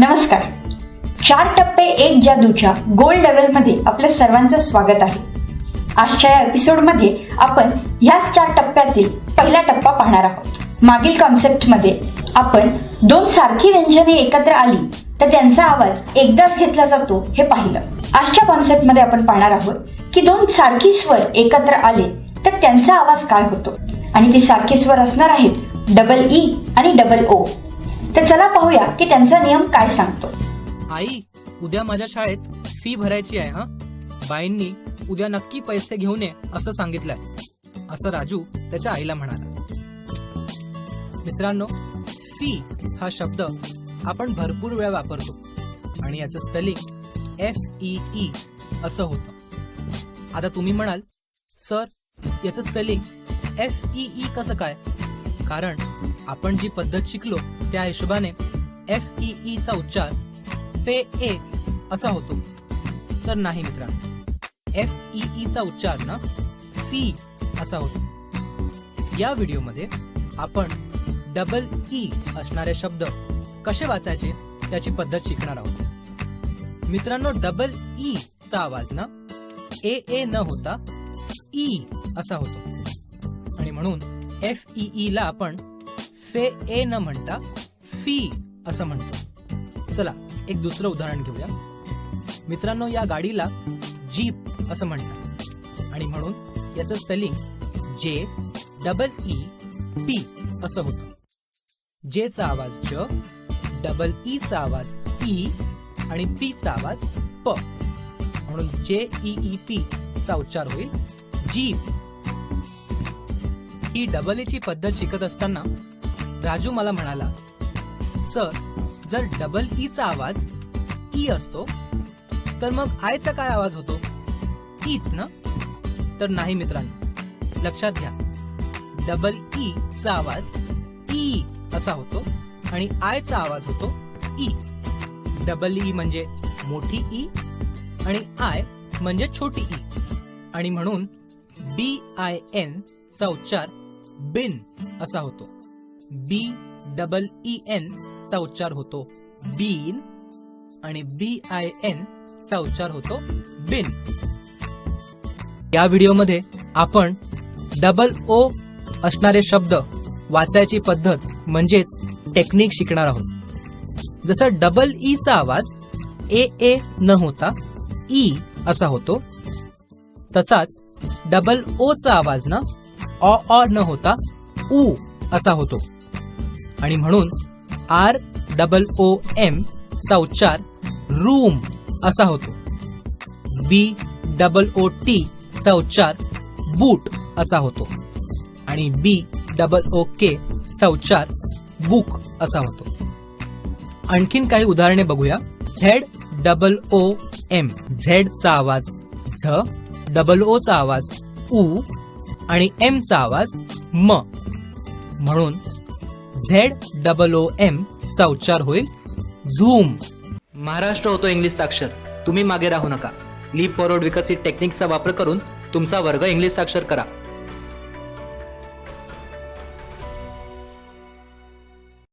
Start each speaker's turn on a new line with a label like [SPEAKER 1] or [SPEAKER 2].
[SPEAKER 1] नमस्कार. चार टप्पे एक जादूच्या गोल्ड लेवलमध्ये आपल्या सर्वांचं स्वागत आहे. आजच्या या एपिसोडमध्ये आपण ह्याच चार टप्प्यातील पहिला टप्पा पाहणार आहोत. मागील कॉन्सेप्टमध्ये आपण दोन सारखी व्यंजने एकत्र आली तर त्यांचा आवाज एकदाच घेतला जातो हे पाहिलं. आजच्या कॉन्सेप्टमध्ये आपण पाहणार आहोत की दोन सारखी स्वर एकत्र आले तर त्यांचा आवाज काय होतो? आणि ते सारखे स्वर असणार आहेत डबल ई e आणि डबल ओ तर चला पाहूया की त्यांचा नियम काय सांगतो.
[SPEAKER 2] आई उद्या माझ्या शाळेत फी भरायची आहे हा? बाईंनी उद्या नक्की पैसे घेऊन ये असं सांगितलंय. असं राजू त्याच्या आईला म्हणाला. मित्रांनो फी हा शब्द आपण भरपूर वेळा वापरतो आणि याचं स्पेलिंग एफ ई ई असं होतं. आता तुम्ही म्हणाल सर याचं स्पेलिंग एफ ई ई कसं काय? कारण आपण जी पद्धत शिकलो त्या हिशोबाने एफ ई ई चा उच्चार फे ए असा होतो. तर नाही मित्रांनो एफ ई ई चा उच्चार ना फी असा होतो. या व्हिडिओमध्ये आपण डबल ई e असणारे शब्द कसे वाचायचे त्याची पद्धत शिकणार आहोत. मित्रांनो डबल ई e चा आवाज ना ए ए न होता ई असा होतो. आणि म्हणून एफ ई ई ला आपण फे ए न म्हणता फी असं म्हणतो. चला एक दुसरं उदाहरण घेऊया. मित्रांनो या गाडीला जीप असं म्हणतात. आणि म्हणून याचं स्पेलिंग जे डबल ई पी असं होतं. जे चा आवाज ज डबल ई चा आवाज ई आणि पी चा आवाज प. म्हणून जे ई ई पी चा उच्चार होईल जीप. ही डबल ई ची पद्धत शिकत असताना राजू मला म्हणाला सर जर डबल ई चा आवाज ई असतो तर मग आयचा काय आवाज होतो? ईच ना? तर नाही मित्रांनो लक्षात घ्या. डबल ई चा आवाज ई असा होतो आणि आयचा आवाज होतो ई. डबल ई म्हणजे मोठी ई आणि आय म्हणजे छोटी ई. आणि म्हणून बी आय एन चा उच्चार बिन असा होतो. बी डबल ई एन चा उच्चार होतो बीन आणि बी आय एन चा उच्चार होतो बिन. या व्हिडिओमध्ये आपण डबल ओ असणारे शब्द वाचायची पद्धत म्हणजेच टेक्निक शिकणार आहोत. जसं डबल ई चा आवाज ए ए न होता ई असा होतो तसाच डबल ओ चा आवाज ना ऑ ऑ न होता उ असा होतो. आणि म्हणून आर डबल ओ एम चा उच्चार रूम असा होतो. बी डबल ओ टी चा उच्चार बूट असा होतो. आणि बी डबल ओ के चा उच्चार बुक असा होतो. आणखीन काही उदाहरणे बघूया. Z double O M. Z चा आवाज झ डबल ओ चा आवाज उ आणि एम चा आवाज म. म्हणून झेड डबल ओ एम चा उच्चार होईल झूम. महाराष्ट्र होतो इंग्लिश साक्षर तुम्ही मागे राहू नका. लीप फॉरवर्ड विकसित टेक्निकचा वापर करून तुमचा वर्ग इंग्लिश साक्षर करा.